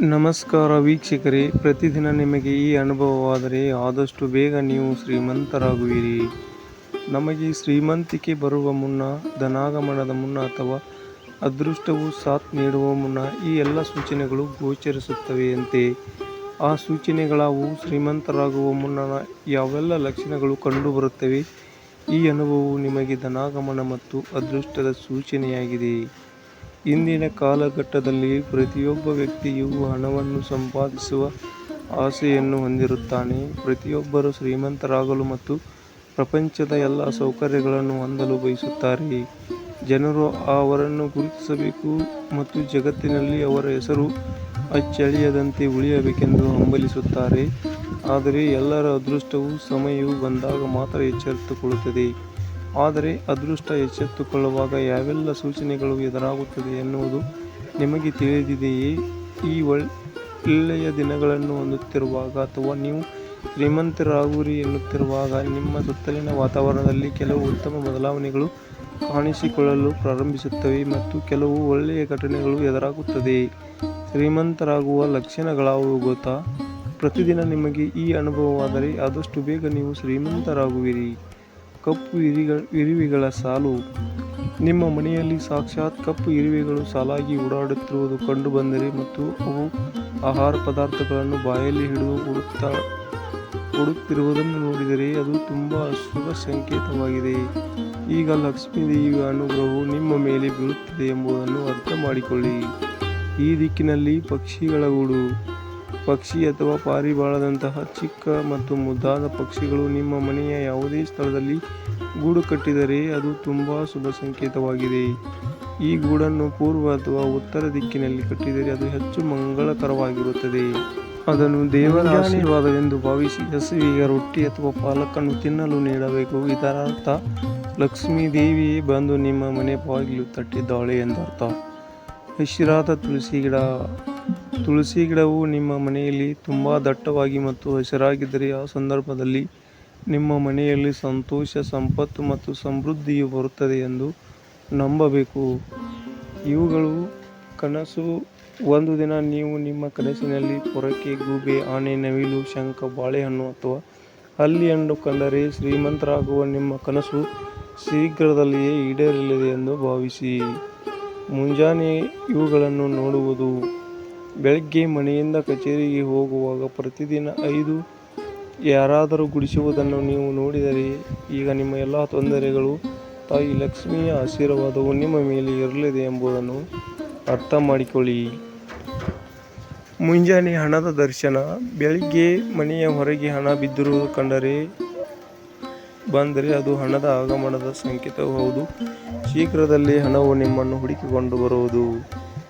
ನಮಸ್ಕಾರ ವೀಕ್ಷಕರೇ, ಪ್ರತಿದಿನ ನಿಮಗೆ ಈ ಅನುಭವವಾದರೆ ಆದಷ್ಟು ಬೇಗ ನೀವು ಶ್ರೀಮಂತರಾಗುವಿರಿ. ನಮಗೆ ಶ್ರೀಮಂತಿಕೆ ಬರುವ ಮುನ್ನ, ಧನಾಗಮನದ ಮುನ್ನ ಅಥವಾ ಅದೃಷ್ಟವು ಸಾಥ್ ನೀಡುವ ಮುನ್ನ ಈ ಎಲ್ಲ ಸೂಚನೆಗಳು ಗೋಚರಿಸುತ್ತವೆಯಂತೆ ಆ ಸೂಚನೆಗಳಾವು ಶ್ರೀಮಂತರಾಗುವ ಮುನ್ನ ಯಾವೆಲ್ಲ ಲಕ್ಷಣಗಳು ಕಂಡುಬರುತ್ತವೆ? ಈ ಅನುಭವವು ನಿಮಗೆ ಧನಾಗಮನ ಮತ್ತು ಅದೃಷ್ಟದ ಸೂಚನೆಯಾಗಿದೆ. ಇಂದಿನ ಕಾಲಘಟ್ಟದಲ್ಲಿ ಪ್ರತಿಯೊಬ್ಬ ವ್ಯಕ್ತಿಯು ಹಣವನ್ನು ಸಂಪಾದಿಸುವ ಆಸೆಯನ್ನು ಹೊಂದಿರುತ್ತಾನೆ. ಪ್ರತಿಯೊಬ್ಬರು ಶ್ರೀಮಂತರಾಗಲು ಮತ್ತು ಪ್ರಪಂಚದ ಎಲ್ಲ ಸೌಕರ್ಯಗಳನ್ನು ಹೊಂದಲು ಬಯಸುತ್ತಾರೆ. ಜನರು ಅವರನ್ನು ಗುರುತಿಸಬೇಕು ಮತ್ತು ಜಗತ್ತಿನಲ್ಲಿ ಅವರ ಹೆಸರು ಅಚ್ಚಳಿಯದಂತೆ ಉಳಿಯಬೇಕೆಂದು ಹಂಬಲಿಸುತ್ತಾರೆ. ಆದರೆ ಎಲ್ಲರ ಅದೃಷ್ಟವು ಸಮಯವು ಬಂದಾಗ ಮಾತ್ರ ಎಚ್ಚೆತ್ತುಕೊಳ್ಳುತ್ತದೆ. ಆದರೆ ಅದೃಷ್ಟ ಎಚ್ಚೆತ್ತುಕೊಳ್ಳುವಾಗ ಯಾವೆಲ್ಲ ಸೂಚನೆಗಳು ಎದುರಾಗುತ್ತದೆ ಎನ್ನುವುದು ನಿಮಗೆ ತಿಳಿದಿದೆಯೇ? ಈ ಒಳ್ಳೆಯ ದಿನಗಳನ್ನು ಹೊಂದುತ್ತಿರುವಾಗ ಅಥವಾ ನೀವು ಶ್ರೀಮಂತರಾಗುವಿರಿ ಎನ್ನುತ್ತಿರುವಾಗ ನಿಮ್ಮ ಸುತ್ತಲಿನ ವಾತಾವರಣದಲ್ಲಿ ಕೆಲವು ಉತ್ತಮ ಬದಲಾವಣೆಗಳು ಕಾಣಿಸಿಕೊಳ್ಳಲು ಪ್ರಾರಂಭಿಸುತ್ತವೆ ಮತ್ತು ಕೆಲವು ಒಳ್ಳೆಯ ಘಟನೆಗಳು ಎದುರಾಗುತ್ತದೆ. ಶ್ರೀಮಂತರಾಗುವ ಲಕ್ಷಣಗಳಾವುವು ಗೊತ್ತಾ? ಪ್ರತಿದಿನ ನಿಮಗೆ ಈ ಅನುಭವವಾದರೆ ಆದಷ್ಟು ಬೇಗ ನೀವು ಶ್ರೀಮಂತರಾಗುವಿರಿ. ಕಪ್ಪು ಇರಿಗ ಇರುವೆಗಳ ಸಾಲು. ನಿಮ್ಮ ಮನೆಯಲ್ಲಿ ಸಾಕ್ಷಾತ್ ಕಪ್ಪು ಇರುವೆಗಳು ಸಾಲಾಗಿ ಓಡಾಡುತ್ತಿರುವುದು ಕಂಡುಬಂದರೆ ಮತ್ತು ಅವು ಆಹಾರ ಪದಾರ್ಥಗಳನ್ನು ಬಾಯಲ್ಲಿ ಹಿಡಿದು ಓಡುತ್ತಾ ಓಡುತ್ತಿರುವುದನ್ನು ನೋಡಿದರೆ ಅದು ತುಂಬ ಶುಭ ಸಂಕೇತವಾಗಿದೆ. ಈಗ ಲಕ್ಷ್ಮೀ ದೇವಿಯ ಅನುಗ್ರಹವು ನಿಮ್ಮ ಮೇಲೆ ಬೀಳುತ್ತಿದೆ ಎಂಬುದನ್ನು ಅರ್ಥ ಮಾಡಿಕೊಳ್ಳಿ. ಈ ದಿಕ್ಕಿನಲ್ಲಿ ಪಕ್ಷಿಗಳ ಗೂಡು. ಪಕ್ಷಿ ಅಥವಾ ಪಾರಿವಾಳದಂತಹ ಚಿಕ್ಕ ಮತ್ತು ಮುದ್ದಾದ ಪಕ್ಷಿಗಳು ನಿಮ್ಮ ಮನೆಯ ಯಾವುದೇ ಸ್ಥಳದಲ್ಲಿ ಗೂಡು ಕಟ್ಟಿದರೆ ಅದು ತುಂಬ ಶುಭ ಸಂಕೇತವಾಗಿದೆ. ಈ ಗೂಡನ್ನು ಪೂರ್ವ ಅಥವಾ ಉತ್ತರ ದಿಕ್ಕಿನಲ್ಲಿ ಕಟ್ಟಿದರೆ ಅದು ಹೆಚ್ಚು ಮಂಗಳಕರವಾಗಿರುತ್ತದೆ. ಅದನ್ನು ದೇವರ ಆಶೀರ್ವಾದವೆಂದು ಭಾವಿಸಿ ಹಸುವಿಗೆ ರೊಟ್ಟಿ ಅಥವಾ ಪಾಲಕನ್ನು ತಿನ್ನಲು ನೀಡಬೇಕು. ಇದರ ಅರ್ಥ ಲಕ್ಷ್ಮೀ ದೇವಿ ಬಂದು ನಿಮ್ಮ ಮನೆ ಬಾಗಿಲು ತಟ್ಟಿದ್ದಾಳೆ ಎಂದರ್ಥ. ಹಸಿರಾದ ತುಳಸಿ ಗಿಡ ತುಳಸಿ ಗಿಡವು ನಿಮ್ಮ ಮನೆಯಲ್ಲಿ ತುಂಬ ದಟ್ಟವಾಗಿ ಮತ್ತು ಹಸಿರಾಗಿದ್ದರೆ ಆ ಸಂದರ್ಭದಲ್ಲಿ ನಿಮ್ಮ ಮನೆಯಲ್ಲಿ ಸಂತೋಷ, ಸಂಪತ್ತು ಮತ್ತು ಸಮೃದ್ಧಿಯು ಬರುತ್ತದೆ ಎಂದು ನಂಬಬೇಕು. ಇವುಗಳು ಕನಸು. ಒಂದು ದಿನ ನೀವು ನಿಮ್ಮ ಕನಸಿನಲ್ಲಿ ಪೊರಕೆ ಗೂಬೆ, ಆನೆ, ನವಿಲು, ಶಂಖ, ಬಾಳೆಹಣ್ಣು ಅಥವಾ ಹಲ್ಲಿಯನ್ನು ಕಂಡರೆ ಶ್ರೀಮಂತರಾಗುವ ನಿಮ್ಮ ಕನಸು ಶೀಘ್ರದಲ್ಲಿಯೇ ಈಡೇರಲಿದೆ ಎಂದು ಭಾವಿಸಿ. ಮುಂಜಾನೆ ಇವುಗಳನ್ನು ನೋಡುವುದು. ಬೆಳಗ್ಗೆ ಮನೆಯಿಂದ ಕಚೇರಿಗೆ ಹೋಗುವಾಗ ಪ್ರತಿದಿನ ಐದು ಯಾರಾದರೂ ಗುಡಿಸುವುದನ್ನು ನೀವು ನೋಡಿದರೆ, ಈಗ ನಿಮ್ಮ ಎಲ್ಲ ತೊಂದರೆಗಳು ತಾಯಿ ಲಕ್ಷ್ಮಿಯ ಆಶೀರ್ವಾದವು ನಿಮ್ಮ ಮೇಲೆ ಇರಲಿದೆ ಎಂಬುದನ್ನು ಅರ್ಥ ಮಾಡಿಕೊಳ್ಳಿ. ಮುಂಜಾನೆ ಹಣದ ದರ್ಶನ, ಬೆಳಿಗ್ಗೆ ಮನೆಯ ಹೊರಗೆ ಹಣ ಬಿದ್ದಿರುವುದು ಕಂಡರೆ ಬಂದರೆ ಅದು ಹಣದ ಆಗಮನದ ಸಂಕೇತವೂ ಹೌದು. ಶೀಘ್ರದಲ್ಲೇ ಹಣವು ನಿಮ್ಮನ್ನು ಹುಡುಕಿಕೊಂಡು ಬರುವುದು.